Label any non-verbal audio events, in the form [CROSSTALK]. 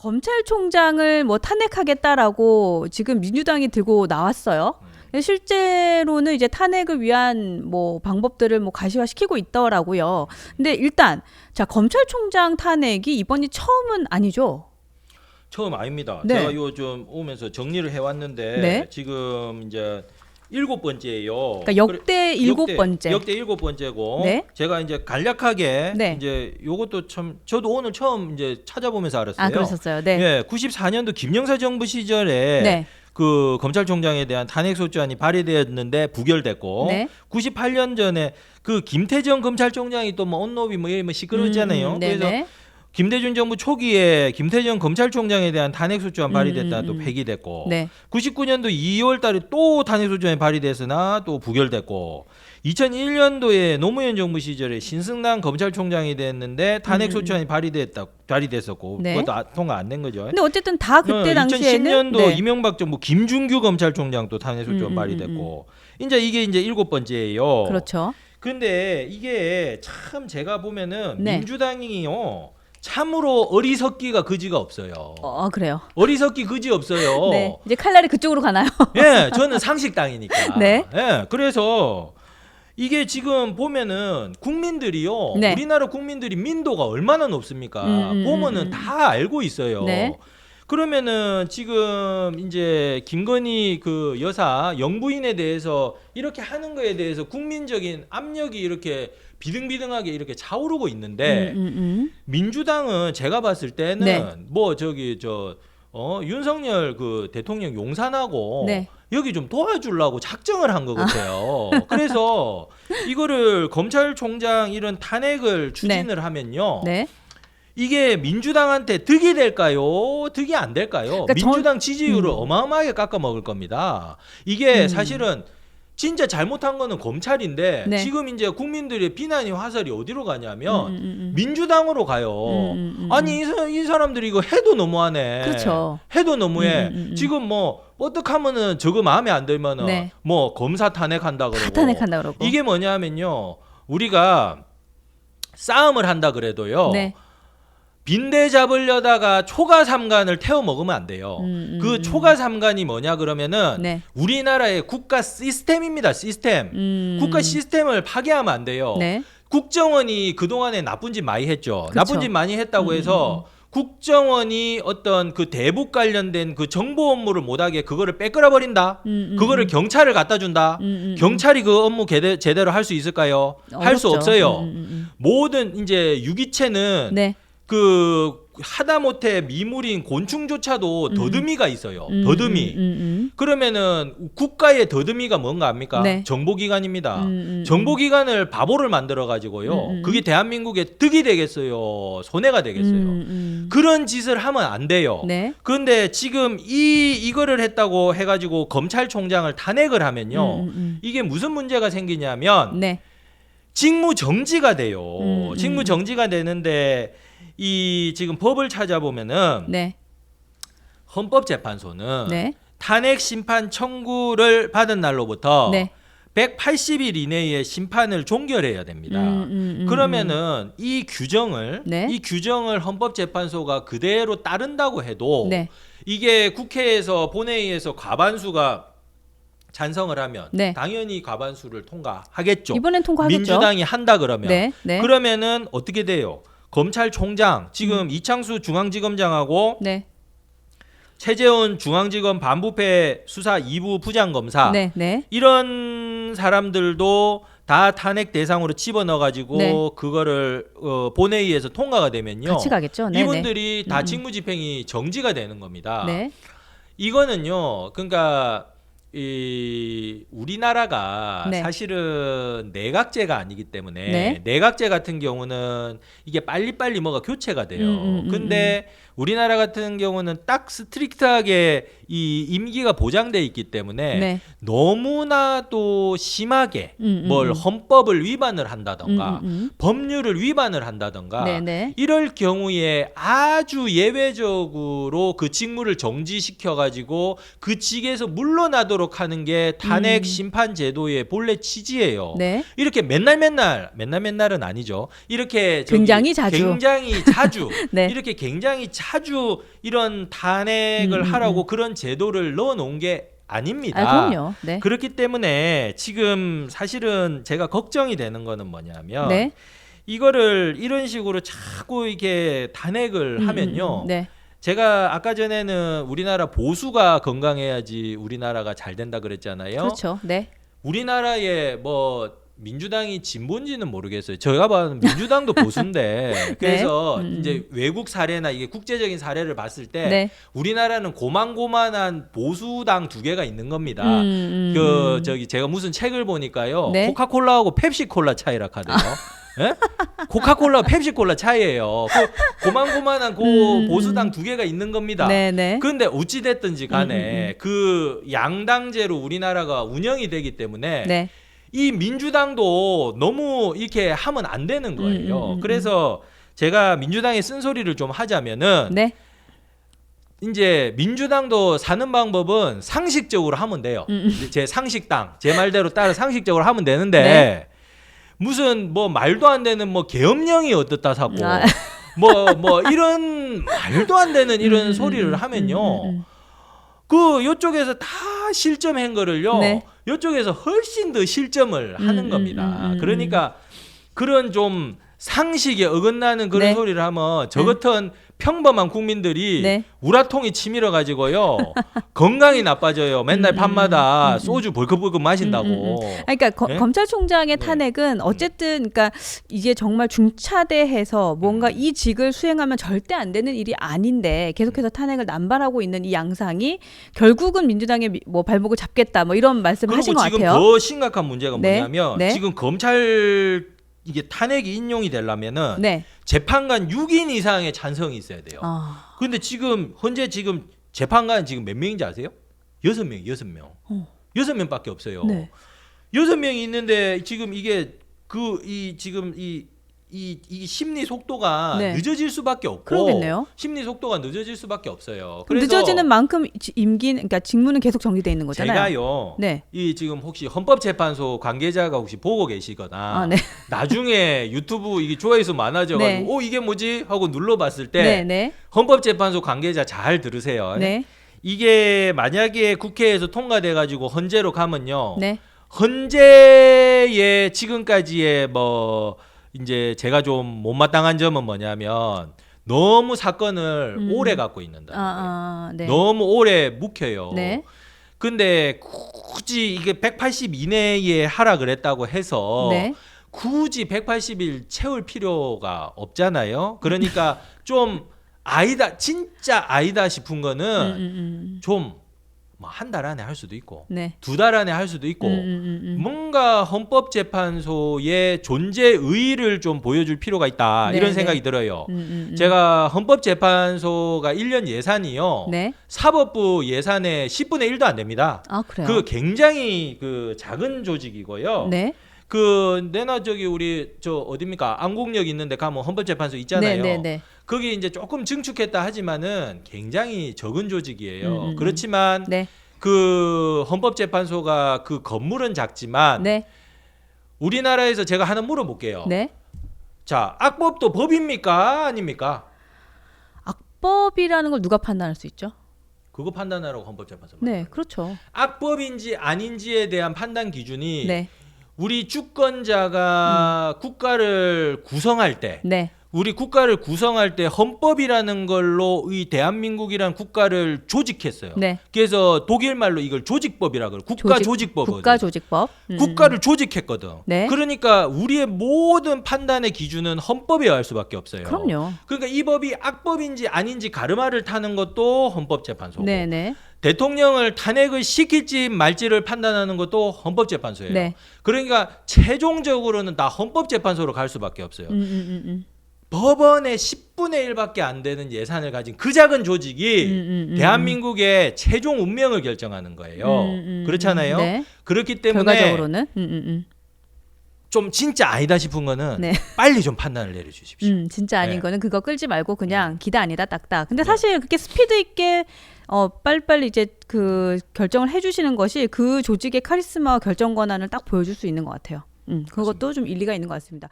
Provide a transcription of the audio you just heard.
검찰총장을 뭐 탄핵하겠다라고 지금 민주당이 들고 나왔어요. 근데 실제로는 이제 탄핵을 위한 뭐 방법들을 뭐 가시화시키고 있더라고요. 근데 일단 자 검찰총장 탄핵이 이번이 처음은 아니죠. 처음 아닙니다. 네. 제가 요좀 오면서 정리를 해왔는데 네. 지금 이제 일곱 번째예요. 그러니까 역대 일곱 역대- 번째. 역대 일곱 번째고 네. 제가 이제 간략하게 네. 이제 요것도 참 저도 오늘 처음 이제 찾아보면서 알았어요. 아 그러셨어요. 네. 예, 94년도 김영사 정부 시절에 네. 그 검찰총장에 대한 탄핵 소추안이 발의되었는데 부결됐고 네. 98년 전에 그 김태정 검찰총장이 또뭐 언노비 뭐 이런 뭐 시끄러웠잖아요. 음, 그래서 네네. 김대중 정부 초기에 김태정 검찰총장에 대한 탄핵 소추안 발의됐다 음, 음, 또 음. 폐기됐고 네. 99년도 2월 달에 또 탄핵 소추안이 발의됐으나 또 부결됐고 2001년도에 노무현 정부 시절에 신승남 검찰총장이 됐는데 탄핵 음, 소추안이 발의됐다 발의됐었고 네. 그것도 아- 통과 안 된 거죠. 근데 어쨌든 다 그때 어, 당시에는 2010년도 네. 이명박 정부 김준규 검찰총장 또 탄핵 소추안 음, 음, 발의됐고 이제 이게 이제 일곱 번째예요. 그렇죠. 근데 이게 참 제가 보면은 네. 민주당이요 참으로 어리석기가 그지가 없어요. 어 그래요. 어리석기 그지 없어요. [LAUGHS] 네. 이제 칼날이 그쪽으로 가나요? [LAUGHS] 예, 저는 상식당이니까. [LAUGHS] 네. 예, 그래서 이게 지금 보면은 국민들이요. 네. 우리나라 국민들이 민도가 얼마나 높습니까? 음, 음, 보면은 음. 다 알고 있어요. 네. 그러면은 지금 이제 김건희 그 여사 영부인에 대해서 이렇게 하는 거에 대해서 국민적인 압력이 이렇게 비등비등하게 이렇게 차오르고 있는데 음, 음, 음. 민주당은 제가 봤을 때는 네. 뭐 저기 저 어, 윤석열 그 대통령 용산하고 네. 여기 좀 도와주려고 작정을 한 것 같아요. 그래서 이거를 검찰총장 이런 탄핵을 추진을 하면요. 네. 이게 민주당한테 득이 될까요? 득이 안 될까요? 그러니까 전- 민주당 지지율을 음. 어마어마하게 깎아 먹을 겁니다. 이게 음. 사실은 진짜 잘못한 거는 검찰인데 네. 지금 이제 국민들의 비난이 화살이 어디로 가냐면 음, 음, 음. 민주당으로 가요. 음, 음, 음, 아니 이, 사, 이 사람들이 이거 해도 너무하네. 그렇죠. 해도 너무해. 음, 음, 음, 음. 지금 뭐 어떡하면은 저거 마음에 안 들면은 네. 뭐 검사 탄핵한다 그러고 다 탄핵한다 그러고. 이게 뭐냐면요. 우리가 싸움을 한다 그래도요. 네. 빈대 잡으려다가 초가 삼간을 태워 먹으면 안 돼요. 음, 음, 그 음. 초가 삼간이 뭐냐 그러면은 네. 우리나라의 국가 시스템입니다. 시스템. 음. 국가 시스템을 파괴하면 안 돼요. 네. 국정원이 그동안에 나쁜 짓 많이 했죠. 그쵸. 나쁜 짓 많이 했다고 음, 해서 국정원이 어떤 그 대북 관련된 그 정보 업무를 못하게 그거를 빼끌어 버린다. 음, 음, 그거를 음. 경찰을 갖다 준다. 음, 음, 음. 경찰이 그 업무 제대, 제대로 할 수 있을까요? 할 수. 없어요. 음, 음, 모든 이제 유기체는 음. 네. 그 하다못해 미물인 곤충조차도 음. 더듬이가 있어요. 음, 더듬이. 음, 음, 그러면은 국가의 더듬이가 뭔가 압니까? 네. 정보기관입니다. 음, 음, 정보기관을 바보를 만들어 가지고요. 음, 음. 그게 대한민국의 득이 되겠어요. 손해가 되겠어요. 음, 음. 그런 짓을 하면 안 돼요. 네. 그런데 지금 이 이거를 했다고 해가지고 검찰총장을 탄핵을 하면요. 음, 음, 이게 무슨 문제가 생기냐면 음. 네. 직무 정지가 돼요. 음, 음. 직무 정지가 되는데 이 지금 법을 찾아보면은 네. 헌법재판소는 네. 탄핵 심판 청구를 받은 날로부터 네. 180일 이내에 심판을 종결해야 됩니다. 음, 음, 음, 그러면은 이 규정을 네. 이 규정을 헌법재판소가 그대로 따른다고 해도 네. 이게 국회에서 본회의에서 과반수가 찬성을 하면 네. 당연히 과반수를 통과하겠죠. 이번엔 통과하겠죠. 민주당이 한다 그러면 네. 네. 그러면은 어떻게 돼요? 검찰총장 지금 이창수 중앙지검장하고 네. 최재훈 중앙지검 반부패 수사 2부 부장검사 네. 네. 이런 사람들도 다 탄핵 대상으로 집어넣어 가지고 네. 그거를 어, 본회의에서 통과가 되면요. 같이 가겠죠. 네. 이분들이 다 음, 음. 직무집행이 정지가 되는 겁니다. 네. 네. 이거는요. 그러니까 이 우리나라가 네. 사실은 내각제가 아니기 때문에 네. 내각제 같은 경우는 이게 빨리빨리 뭐가 교체가 돼요. 음, 음, 음, 근데 우리나라 같은 경우는 딱 스트릭트하게 이 임기가 보장돼 있기 때문에 네. 너무나 또 심하게 음, 음, 뭘 음. 헌법을 위반을 한다던가 음, 음, 법률을 위반을 한다던가 음. 네. 네. 이럴 경우에 아주 예외적으로 그 직무를 정지시켜 가지고 그 직에서 물러나도록 있도록 하는 게 탄핵 음. 심판 제도의 본래 취지예요. 네. 이렇게 맨날 맨날 맨날 맨날은 아니죠. 이렇게 굉장히 자주. 굉장히 자주 [LAUGHS] 네. 이렇게 굉장히 자주 이런 탄핵을 음, 음, 하라고 그런 제도를 넣어 놓은 게 아닙니다. 아, 그럼요. 네. 그렇기 때문에 지금 사실은 제가 걱정이 되는 거는 뭐냐면 네. 이거를 이런 식으로 자꾸 이게 탄핵을 음, 하면요. 음, 음. 네. 제가 아까 전에는 우리나라 보수가 건강해야지 우리나라가 잘 된다 그랬잖아요. 그렇죠. 네. 우리나라에 뭐 민주당이 진보인지는 모르겠어요. 제가 봐는 민주당도 보수인데 [LAUGHS] 그래서 음, 음. 이제 외국 사례나 이게 국제적인 사례를 봤을 때 네. 우리나라는 고만고만한 보수당 두 개가 있는 겁니다. 음, 음, 그 음. 저기 제가 무슨 책을 보니까요. 네. 코카콜라하고 펩시콜라 차이라 하대요. 예? 코카콜라 펩시콜라 차이예요. 그 고만고만한 고 음, 보수당 두 개가 있는 겁니다. 네, 네. 근데 어찌 됐든지 간에 음, 그 양당제로 우리나라가 운영이 되기 때문에 네. 이 민주당도 너무 이렇게 하면 안 되는 거예요. 음, 음, 음, 그래서 제가 민주당의 쓴소리를 좀 하자면은 네. 이제 민주당도 사는 방법은 상식적으로 하면 돼요. 음, 제 상식당 제 말대로 따라 상식적으로 하면 되는데 네. 무슨 뭐 말도 안 되는 뭐 계엄령이 어떻다 사고 아. 뭐뭐 이런 말도 안 되는 이런 음, 소리를 음, 하면요. 음, 음, 그 요쪽에서 다 실점한 거를요. 네. 요쪽에서 훨씬 더 실점을 음, 하는 음, 겁니다. 음, 음, 그러니까 그런 좀 상식에 어긋나는 그런 네. 소리를 하면 저 같은 평범한 국민들이 네. 우라통이 치밀어 가지고요. [LAUGHS] 건강이 나빠져요. 맨날 음, 밤마다 음, 음. 소주 벌컥벌컥 마신다고. 음, 아니, 그러니까 거- 네? 검찰총장의 네. 탄핵은 어쨌든 그러니까 이게 정말 중차대해서 뭔가 음. 이 직을 수행하면 절대 안 되는 일이 아닌데 계속해서 탄핵을 남발하고 있는 이 양상이 결국은 민주당의 미- 뭐 발목을 잡겠다 뭐 이런 말씀을 하신 그리고 것 지금 같아요. 더 심각한 문제가 네. 뭐냐면 네. 지금 검찰 이게 탄핵이 인용이 되려면은 네. 재판관 6인 이상의 찬성이 있어야 돼요. 아, 근데 지금 현재 지금 재판관 지금 몇 명인지 아세요? 여섯 명, 여섯 명, 어. 여섯 명밖에 없어요. 네. 여섯 명이 있는데 지금 이게 그 이 지금 이 이, 이 심리 속도가 네. 늦어질 수밖에 없고 그러겠네요. 심리 속도가 늦어질 수밖에 없어요. 그래서 늦어지는 만큼 지- 임기는 그러니까 직무는 계속 정지돼 있는 거잖아요. 제가요. 네. 이 지금 혹시 헌법재판소 관계자가 혹시 보고 계시거나 아, 네. [LAUGHS] 나중에 유튜브 이게 조회수 많아져가지고 네. 어 이게 뭐지 하고 눌러봤을 때 네, 네. 헌법재판소 관계자 잘 들으세요. 네. 이게 만약에 국회에서 통과돼 가지고 헌재로 가면요. 네. 헌재의 지금까지의 뭐 이제 제가 좀 못마땅한 점은 뭐냐면 너무 사건을 음. 오래 갖고 있는다. 아, 아, 네. 너무 오래 묵혀요. 네. 근데 굳이 이게 180 이내에 하라 그랬다고 해서 네. 굳이 180일 채울 필요가 없잖아요. 그러니까 좀 아니다 진짜 아니다 싶은 음, 거는 음, 음. 좀 뭐한달 안에 할 수도 있고 네. 두달 안에 할 수도 있고 음, 음, 음, 음. 뭔가 헌법재판소의 존재 의의를 좀 보여줄 필요가 있다 네, 이런 네. 생각이 들어요. 음, 음, 음. 제가 헌법재판소가 1년 예산이요. 네. 사법부 예산의 10분의 1도 안 됩니다. 아, 그래요. 그 굉장히 그 작은 조직이고요. 네. 그 내나 저기 우리 저 어딥니까 안국역 있는데 가면 헌법재판소 있잖아요. 네, 네, 네. 거기 이제 조금 증축했다 하지만은 굉장히 적은 조직이에요. 음, 음, 음. 그렇지만 네. 그 헌법재판소가 그 건물은 작지만 네. 우리나라에서 제가 하나 물어볼게요. 네. 자 악법도 법입니까 아닙니까? 악법이라는 걸 누가 판단할 수 있죠? 그거 판단하라고 헌법재판소. 네, 그렇죠. 악법인지 아닌지에 대한 판단 기준이 네. 우리 주권자가 국가를 구성할 때 네. 우리 국가를 구성할 때 헌법이라는 걸로 이 대한민국이란 국가를 조직했어요. 네. 그래서 독일 말로 이걸 조직법이라 그래. 국가 조직- 조직법은 국가 조직법. 음, 국가를 조직했거든. 네. 그러니까 우리의 모든 판단의 기준은 헌법에 의할 수밖에 없어요. 그럼요. 그러니까 이 법이 악법인지 아닌지 가르마를 타는 것도 헌법재판소고 네, 네. 대통령을 탄핵을 시킬지 말지를 판단하는 것도 헌법재판소예요. 네. 그러니까 최종적으로는 다 헌법재판소로 갈 수밖에 없어요. 음, 음, 음, 음. 법원의 10분의 1밖에 안 되는 예산을 가진 그 작은 조직이 음, 음, 음, 대한민국의 최종 운명을 결정하는 거예요. 음, 음, 음. 그렇잖아요. 네. 그렇기 때문에 결과적으로는 음, 음, 음. 좀 진짜 아니다 싶은 거는 네. [LAUGHS] 빨리 좀 판단을 내려주십시오. 음, 진짜 아닌 네. 거는 그거 끌지 말고 그냥 기다 아니다 딱딱. 근데 사실 그렇게 스피드 있게 어 빨리빨리 이제 그 결정을 해주시는 것이 그 조직의 카리스마와 결정 권한을 딱 보여줄 수 있는 것 같아요. 음, 그것도 좀 일리가 있는 것 같습니다.